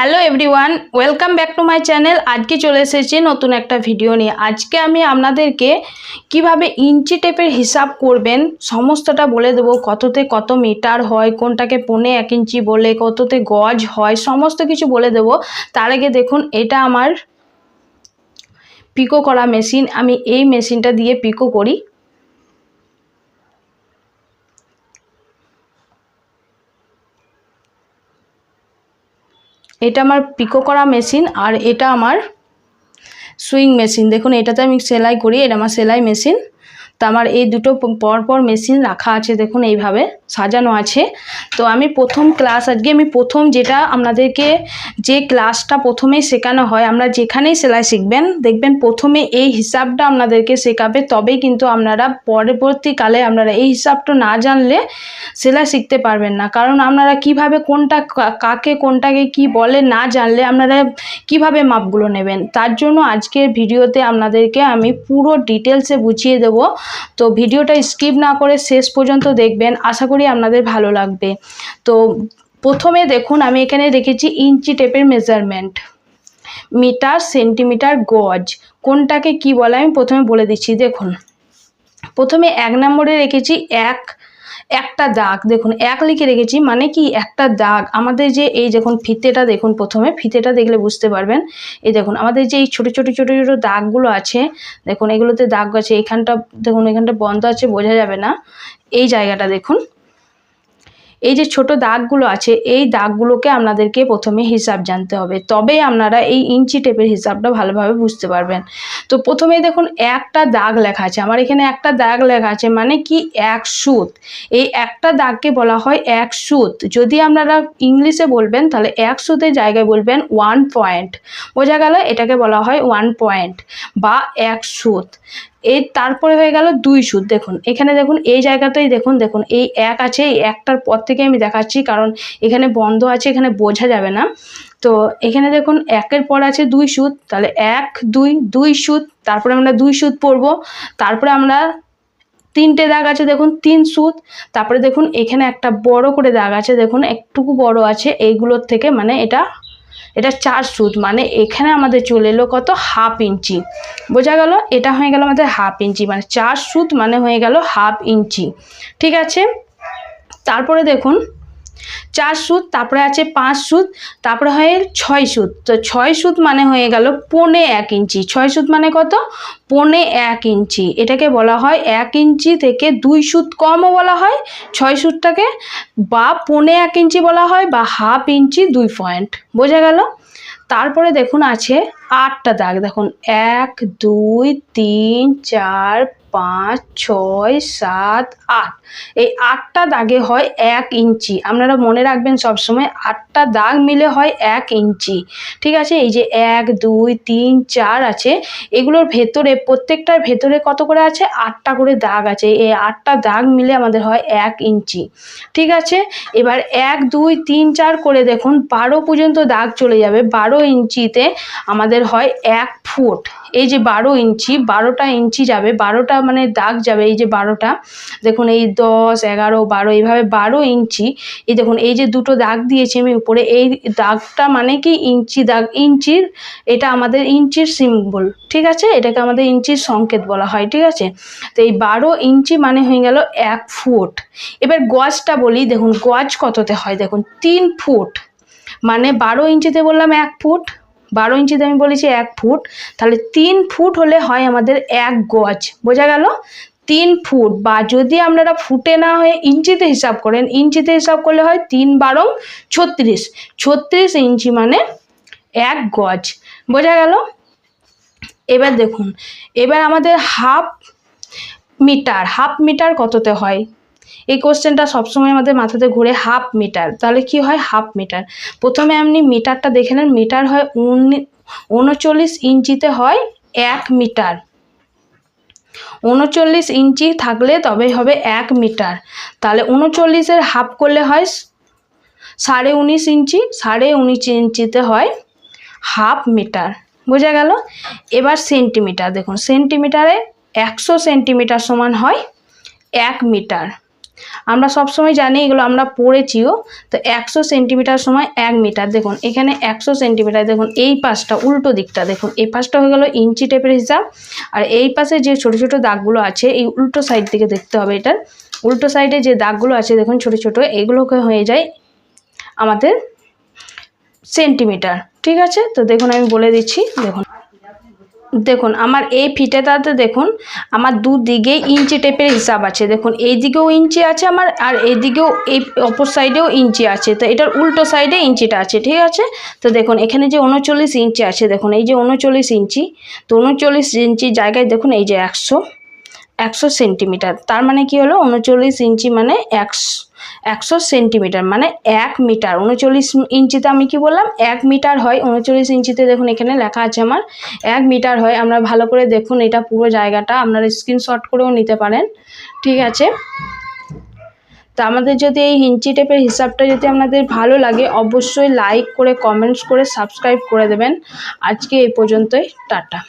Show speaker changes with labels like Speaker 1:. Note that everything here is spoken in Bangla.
Speaker 1: Hello everyone, welcome back to my channel. আজকে চলে এসেছি নতুন একটা ভিডিও নিয়ে। আজকে আমি আপনাদেরকে কীভাবে ইঞ্চি টেপের হিসাব করবেন, সমস্তটা বলে দেবো। কততে কত মিটার হয়, কোনটাকে পৌনে এক ইঞ্চি বলে, কততে গজ হয়, সমস্ত কিছু বলে দেবো। তার আগে দেখুন, এটা আমার পিকো করা মেশিন। আমি এই মেশিনটা দিয়ে পিকো করি। এটা আমার পিকো করা মেশিন আর এটা আমার সুইং মেশিন দেখুন, এটাতে আমি সেলাই করি, এটা আমার সেলাই মেশিন তো আমার এই দুটো পর পর মেশিন রাখা আছে, দেখুন এইভাবে সাজানো আছে। তো আমি প্রথম ক্লাস আজকে আমি প্রথম যেটা আপনাদেরকে যে ক্লাসটা প্রথমেই শেখানো হয়, আমরা যেখানেই সেলাই শিখবেন, দেখবেন প্রথমে এই হিসাবটা আপনাদেরকে শেখাবে, তবেই কিন্তু আপনারা পরবর্তীকালে আপনারা এই হিসাবটা না জানলে সেলাই শিখতে পারবেন না। কারণ আপনারা কীভাবে কোনটা কাকে কোনটাকে কি বলে না জানলে আপনারা কীভাবে মাপগুলো নেবেন, তার জন্য আজকের ভিডিওতে আপনাদেরকে আমি পুরো ডিটেলসে বুঝিয়ে দেব। তো ভিডিওটা স্কিপ না করে শেষ পর্যন্ত দেখবেন। আশা করি আপনাদের ভালো লাগবে। তো প্রথমে দেখুন, আমি এখানে রেখেছি ইঞ্চি টেপের মেজারমেন্ট মিটার, সেন্টিমিটার, গজ। কোনটাকে কি বলে আমি প্রথমে বলে দিচ্ছি। দেখুন, প্রথমে এক নম্বরে রেখেছি এক একটা দাগ, দেখুন, এক লিখে রেখেছি মানে কি একটা দাগ। আমাদের যে এই দেখুন ফিতেটা, দেখুন, প্রথমে ফিতেটা দেখলে বুঝতে পারবেন। এই দেখুন, আমাদের যে এই ছোটো ছোটো ছোটো ছোটো দাগগুলো আছে, দেখুন, এগুলোতে দাগ আছে, এখানটা, দেখুন, এখানটা বন্ধ আছে, বোঝা যাবে না। এই জায়গাটা দেখুন এই যে ছোট দাগগুলো আছে, এই দাগগুলোকে আপনাদেরকে প্রথমে হিসাব জানতে হবে। তবেই আপনারা এই ইঞ্চি টেপের হিসাবটা ভালোভাবে বুঝতে পারবেন। তো প্রথমে দেখুন, একটা দাগ লেখা আছে। আমার এখানে একটা দাগ লেখা আছে মানে কি? এক সুত। এই একটা দাগকে বলা হয় এক সুত। যদি আপনারা ইংলিশে বলবেন, তাহলে এক সুতের জায়গায় বলবেন ওয়ান পয়েন্ট বোঝা গেল? এটাকে বলা হয় ওয়ান পয়েন্ট বা এক সুত। এই তারপরে হয়ে গেল দুই সুদ দেখুন, এখানে দেখুন, এই জায়গাতেই দেখুন দেখুন, এই এক আছে, এই একটার পর থেকে আমি দেখাচ্ছি, কারণ এখানে বন্ধ আছে, এখানে বোঝা যাবে না। তো এখানে দেখুন, একের পর আছে দুই সুদ তাহলে এক, দুই দুই সুদ তারপরে আমরা দুই সুদ পড়ব, তারপরে আমরা তিনটে দাগ আছে, দেখুন, তিন সুত তারপরে দেখুন, এখানে একটা বড় করে দাগ আছে, দেখুন, একটুকু বড় আছে, এইগুলোর থেকে মানে এটা এটা চার সুত মানে এখানে আমাদের চলে এলো কত? Half inch. বোঝা গেল? এটা হয়ে গেল আমাদের হাফ ইঞ্চি মানে চার সুত মানে হয়ে গেল হাফ ইঞ্চি। ঠিক আছে? তারপরে দেখুন চার সুদ তারপরে আছে পাঁচ সুদ তারপরে হয় ছয় সুদ তো ছয় সুদ মানে হয়ে গেল পৌনে এক ইঞ্চি। ছয় সুদ মানে কত? পৌনে এক ইঞ্চি। এটাকে বলা হয় এক ইঞ্চি থেকে দুই সুদ কমও বলা হয়। ছয় সুদটাকে বা পৌনে এক ইঞ্চি বলা হয় বা হাফ ইঞ্চি দুই পয়েন্ট। বোঝা গেল? তারপরে দেখুন আছে আটটা দাগ। দেখুন, এক, দুই, তিন, চার পাঁচ, ছয়, সাত, আট। এই আটটা দাগে হয় এক ইঞ্চি। আপনারা মনে রাখবেন সবসময় আটটা দাগ মিলে হয় এক ইঞ্চি। ঠিক আছে? এই যে এক, দুই, তিন, চার আছে। এগুলোর ভেতরে, প্রত্যেকটার ভেতরে কত করে আছে? আটটা করে দাগ আছে। এই আটটা দাগ মিলে আমাদের হয় এক ইঞ্চি। ঠিক আছে? এবার এক, দুই, তিন, চার করে দেখুন, বারো পর্যন্ত দাগ চলে যাবে। বারো ইঞ্চিতে আমাদের হয় এক ফুট। এই যে বারো ইঞ্চি, বারোটা ইঞ্চি যাবে, বারোটা মানে দাগ যাবে এই যে বারোটা। দেখুন এই দশ, এগারো, বারো, এইভাবে বারো ইঞ্চি। এই দেখুন, এই যে দুটো দাগ দিয়েছি আমি উপরে, এই দাগটা মানে কি ইঞ্চি দাগ? ইঞ্চির, এটা আমাদের ইঞ্চির সিম্বল ঠিক আছে? এটাকে আমাদের ইঞ্চির সংকেত বলা হয়, ঠিক আছে? তো এই বারো ইঞ্চি মানে হয়ে গেল এক ফুট। এবার গজটা বলি, দেখুন গজ কততে হয়? দেখুন, তিন ফুট। মানে বারো ইঞ্চিতে বললাম এক ফুট। বারো ইঞ্চিতে আমি বলেছি এক ফুট, তাহলে তিন ফুট হলে হয় আমাদের এক গজ। বোঝা গেল? তিন ফুট, বা যদি আপনারা ফুটে না হয়ে ইঞ্চিতে হিসাব করেন, ইঞ্চিতে হিসাব করলে হয় তিন বারো ছত্রিশ। ছত্রিশ ইঞ্চি মানে এক গজ। বোঝা গেল? এবার দেখুন, এবার আমাদের হাফ মিটার হাফ মিটার কততে হয়? এই কোশ্চেনটা সবসময় আমাদের মাথাতে ঘুরে হাফ মিটার তাহলে কি হয়? হাফ মিটার প্রথমে আপনি মিটারটা দেখে নেন। মিটার হয় উনি উনচল্লিশ ইঞ্চিতে হয় এক মিটার উনচল্লিশ ইঞ্চি থাকলে তবে হবে এক মিটার তাহলে উনচল্লিশের হাফ করলে হয় সাড়ে উনিশ ইঞ্চি। সাড়ে উনিশ ইঞ্চিতে হয় হাফ মিটার বোঝা গেল? এবার সেন্টিমিটার দেখুন। সেন্টিমিটারে একশো সেন্টিমিটার সমান হয় এক মিটার আমরা সব সময় জানি এগুলো আমরা পড়েছিও, তো একশো সেন্টিমিটার সময় এক মিটার দেখুন, এখানে একশো সেন্টিমিটার দেখুন, এই পাশটা, উল্টো দিকটা, দেখুন, এই পাশটা হয়ে গেল ইঞ্চি টেপের হিসাব, আর এই পাশে যে ছোট ছোট দাগগুলো আছে, এই উল্টো সাইড থেকে দেখতে হবে এটার উল্টো সাইডে যে দাগগুলো আছে, দেখুন, ছোট ছোট, এগুলোকে হয়ে যায় আমাদের সেন্টিমিটার ঠিক আছে? তো দেখুন, আমি বলে দিচ্ছি, দেখুন। দেখুন, আমার এই ফিতেটাতে দেখুন, আমার দুদিকে ইঞ্চি টেপের হিসাব আছে। দেখুন এই দিকেও ইঞ্চি আছে আমার, আর এই দিকেও এই অপর সাইডেও ইঞ্চি আছে। তো এটার উল্টো সাইডে ইঞ্চিটা আছে, ঠিক আছে? তো দেখুন, এখানে যে উনচল্লিশ ইঞ্চি আছে, দেখুন, এই যে উনচল্লিশ ইঞ্চি, তো উনচল্লিশ ইঞ্চি জায়গায় দেখুন, এই যে একশো একশো সেন্টিমিটার, তার মানে কি হলো? উনচল্লিশ ইঞ্চি মানে একশো একশো সেন্টিমিটার মানে এক মিটার, উনচল্লিশ ইঞ্চিতে আমি কি বললাম? এক মিটার হয়, উনচল্লিশ ইঞ্চিতে দেখুন এখানে লেখা আছে আমার। এক মিটার হয়, আমরা ভালো করে দেখুন এটা পুরো জায়গাটা, আপনারা স্ক্রিনশট করেও নিতে পারেন, ঠিক আছে? তা আমাদের যদি এই ইঞ্চি টেপের হিসাবটা যদি আপনাদের ভালো লাগে, অবশ্যই লাইক করে কমেন্টস করে সাবস্ক্রাইব করে দেবেন। আজকে এই পর্যন্তই, টাটা।